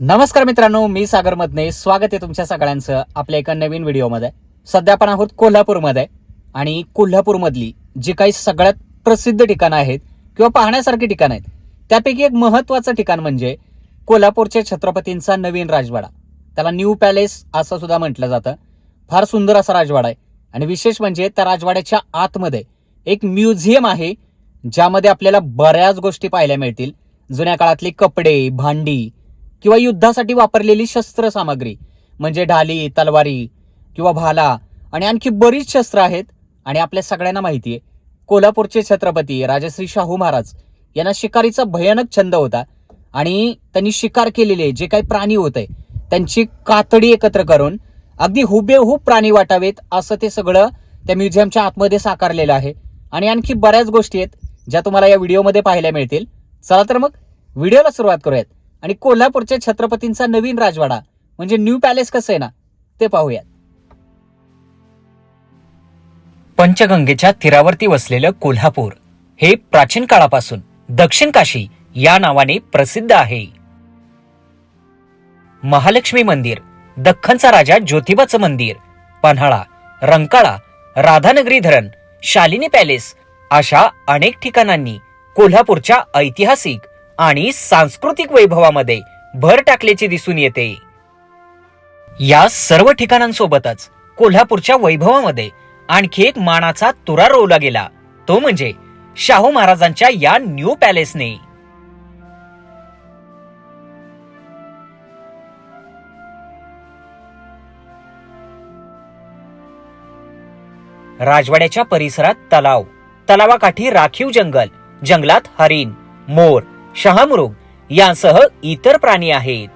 नमस्कार मित्रांनो मी सागर मधने स्वागत आहे तुमच्या सगळ्यांचं आपल्या एका नवीन व्हिडिओमध्ये. सध्या आपण आहोत कोल्हापूरमध्ये आणि कोल्हापूरमधली जी काही सगळ्यात प्रसिद्ध ठिकाणं आहेत किंवा पाहण्यासारखी ठिकाणं आहेत त्यापैकी एक महत्त्वाचं ठिकाण म्हणजे कोल्हापूरच्या छत्रपतींचा नवीन राजवाडा. त्याला न्यू पॅलेस असं सुद्धा म्हटलं जातं. फार सुंदर असा राजवाडा आहे. आणि विशेष म्हणजे त्या राजवाड्याच्या आतमध्ये एक म्युझियम आहे ज्यामध्ये आपल्याला बऱ्याच गोष्टी पाहायला मिळतील. जुन्या काळातले कपडे भांडी किंवा युद्धासाठी वापरलेली शस्त्र सामग्री म्हणजे ढाली तलवारी किंवा भाला आणि आणखी बरीच शस्त्र आहेत आणि आपल्या सगळ्यांना माहिती आहे कोल्हापूरचे छत्रपती राजश्री शाहू महाराज यांना शिकारीचा भयानक छंद होता आणि त्यांनी शिकार केलेले जे काही प्राणी होते त्यांची कातडी एकत्र करून अगदी हुबेहूब प्राणी वाटावेत असं ते सगळं त्या म्युझियमच्या आतमध्ये साकारलेलं आहे. आणि आणखी बऱ्याच गोष्टी आहेत ज्या तुम्हाला या व्हिडिओमध्ये पाहायला मिळतील. चला तर मग व्हिडिओला सुरुवात करूयात. आणि कोल्हापूरच्या छत्रपतींचा नवीन राजवाडा म्हणजे न्यू पॅलेस कसं आहे ना ते पाहूयात. पंचगंगेच्या तीरावरती वसलेलं कोल्हापूर हे प्राचीन काळापासून दक्षिण काशी या नावाने प्रसिद्ध आहे. महालक्ष्मी मंदिर दख्खनचा राजा ज्योतिबाचं मंदिर पन्हाळा रंकाळा राधानगरी धरण शालिनी पॅलेस अशा अनेक ठिकाणांनी कोल्हापूरच्या ऐतिहासिक आणि सांस्कृतिक वैभवामध्ये भर टाकल्याचे दिसून येते. या सर्व ठिकाणांसोबतच कोल्हापूरच्या वैभवामध्ये आणखी एक मानाचा तुरा रोवला गेला. तो म्हणजे शाहू महाराजांच्या या न्यू पॅलेसने. राजवाड्याच्या परिसरात तलाव तलावाकाठी राखीव जंगल जंगलात हरिण मोर शहामृग यांसह इतर प्राणी आहेत.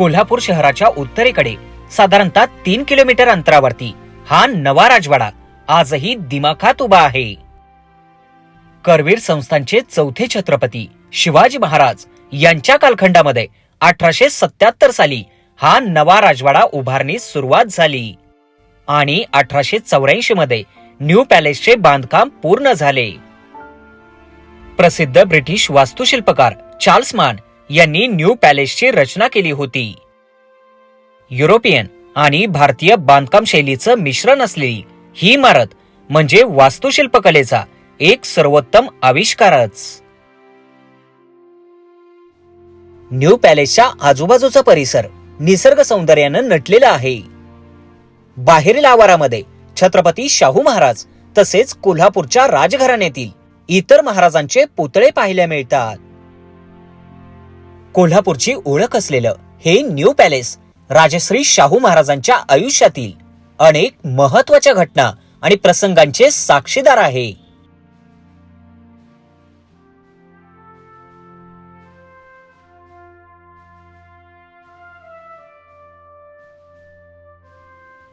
कोल्हापूर शहराच्या उत्तरेकडे साधारणतः तीन किलोमीटर अंतरावरती हा नवा राजवाडा. आजही दिमाखात उभा आहे. करवीर संस्थांचे चौथे छत्रपती शिवाजी महाराज यांच्या कालखंडामध्ये अठराशे सत्याहत्तर साली हा नवा राजवाडा उभारणीस सुरुवात झाली. आणि अठराशे चौऱ्याऐंशी मध्ये न्यू पॅलेसचे बांधकाम पूर्ण झाले. प्रसिद्ध ब्रिटिश वास्तुशिल्पकार चार्ल्स मान यांनी न्यू पॅलेसची रचना केली होती. युरोपियन आणि भारतीय बांधकाम शैलीचं मिश्रण असलेली ही इमारत म्हणजे वास्तुशिल्पकलेचा एक सर्वोत्तम आविष्कारच. न्यू पॅलेसच्या आजूबाजूचा परिसर निसर्ग सौंदर्यानं नटलेला आहे. बाहेरील आवारामध्ये छत्रपती शाहू महाराज तसेच कोल्हापूरच्या राजघराण्यातील इतर महाराजांचे पुतळे पाहायला मिळतात. कोल्हापूरची ओळख असलेलं हे न्यू पॅलेस राजश्री शाहू महाराजांच्या आयुष्यातील अनेक महत्त्वाच्या घटना आणि प्रसंगांचे साक्षीदार आहे.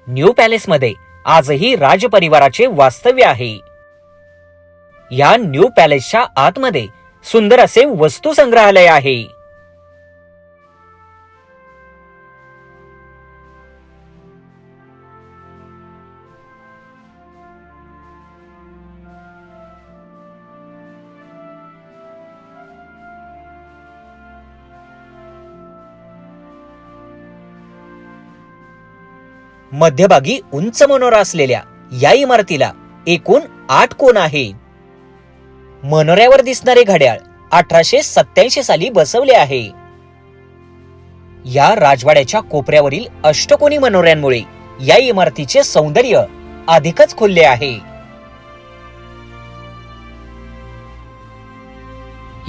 न्यू पॅलेसमध्ये आजही राजपरिवाराचे वास्तव्य आहे. या न्यू पॅलेसच्या आतमध्ये सुंदर असे वस्तू संग्रहालय आहे. मध्यभागी उंच मनोरा असलेल्या या इमारतीला एकूण आठ कोण आहे? मनोऱ्यावर दिसणारे घड्याळ अठराशे सत्याऐंशी साली बसवले आहे. या राजवाड्याच्या कोपऱ्यावरील अष्टकोनी मनोऱ्यांमुळे या इमारतीचे सौंदर्य अधिकच खुलले आहे.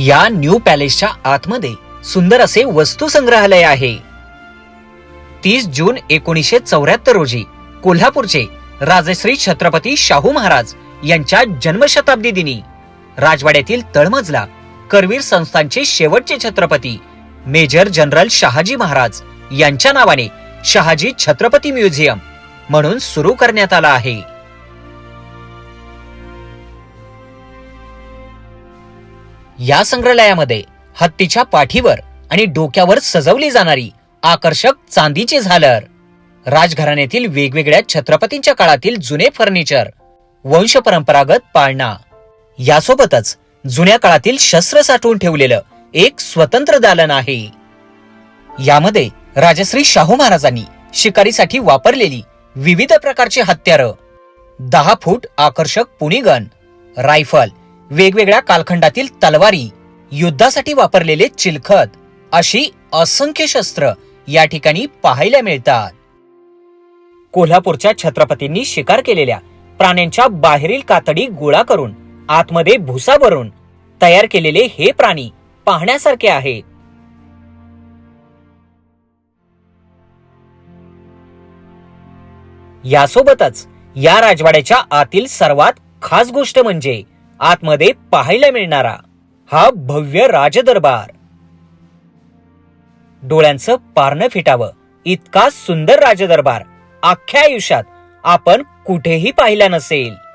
या न्यू पॅलेसच्या आतमध्ये सुंदर असे वस्तू संग्रहालय आहे. तीस जून एकोणीसशे चौऱ्याहत्तर रोजी कोल्हापूरचे राजश्री छत्रपती शाहू महाराज यांच्या जन्मशताब्दी दिनी राजवाड्यातील तळमजला करवीर संस्थांचे शेवटचे छत्रपती मेजर जनरल शहाजी महाराज यांच्या नावाने शहाजी छत्रपती म्युझियम म्हणून सुरू करण्यात आला आहे. या संग्रहालयामध्ये हत्तीच्या पाठीवर आणि डोक्यावर सजवली जाणारी आकर्षक चांदीचे झालर. राजघराण्यातील वेगवेगळ्या छत्रपतींच्या काळातील जुने फर्निचर वंश परंपरागत पाळणा. यासोबतच जुन्या काळातील शस्त्र साठवून ठेवलेलं एक स्वतंत्र दालन आहे. यामध्ये राजश्री शाहू महाराजांनी शिकारीसाठी वापरलेली विविध प्रकारची हत्यारं दहा फूट आकर्षक पुणीगन रायफल वेगवेगळ्या कालखंडातील तलवारी युद्धासाठी वापरलेले चिलखत अशी असंख्य शस्त्र या ठिकाणी पाहायला मिळतात. कोल्हापूरच्या छत्रपतींनी शिकार केलेल्या प्राण्यांच्या बाहेरील कातडी गोळा करून आतमध्ये भुसा भरून तयार केलेले हे प्राणी पाहण्यासारखे आहे. यासोबतच या राजवाड्याच्या आतील सर्वात खास गोष्ट म्हणजे आतमध्ये पाहायला मिळणारा हा भव्य राजदरबार. डोळ्यांचं पारणं फिटावं. इतका सुंदर राजदरबार. अख्ख्या आयुष्यात आपण कुठेही पाहिला नसेल.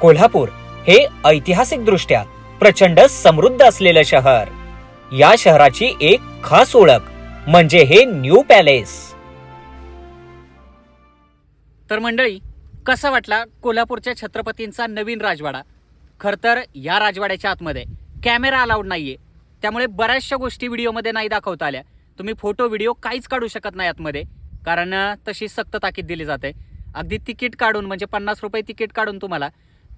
कोल्हापूर हे ऐतिहासिक दृष्ट्या प्रचंड समृद्ध असलेलं शहर. या शहराची एक खास ओळख म्हणजे हे न्यू पॅलेस. तर मंडळी कसा वाटला कोल्हापूरच्या छत्रपतींचा नवीन राजवाडा? खर तर या राजवाड्याच्या आतमध्ये कॅमेरा अलाउड नाहीये. त्यामुळे बऱ्याचशा गोष्टी व्हिडिओमध्ये नाही दाखवता आल्या. तुम्ही फोटो व्हिडिओ काहीच काढू शकत नाही आतमध्ये. कारण तशी सक्त ताकीद दिली जाते. अगदी तिकीट काढून म्हणजे पन्नास रुपये तिकीट काढून तुम्हाला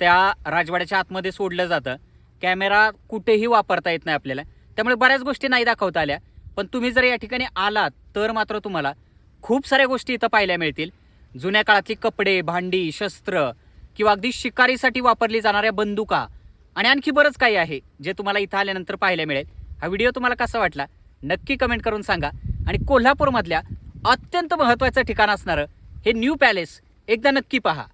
त्या राजवाड्याच्या आतमध्ये सोडलं जातं. कॅमेरा कुठेही वापरता येत नाही आपल्याला. त्यामुळे बऱ्याच गोष्टी नाही दाखवता आल्या. पण तुम्ही जर या ठिकाणी आलात तर मात्र तुम्हाला खूप साऱ्या गोष्टी इथं पाहायला मिळतील. जुन्या काळातली कपडे भांडी शस्त्र किंवा अगदी शिकारीसाठी वापरली जाणाऱ्या बंदुका आणि आणखी बरंच काही आहे जे तुम्हाला इथं आल्यानंतर पाहायला मिळेल. हा व्हिडिओ तुम्हाला कसा वाटला? नक्की कमेंट करून सांगा. आणि कोल्हापूरमधल्या अत्यंत महत्त्वाचं ठिकाण असणारं हे न्यू पॅलेस एकदा नक्की पहा.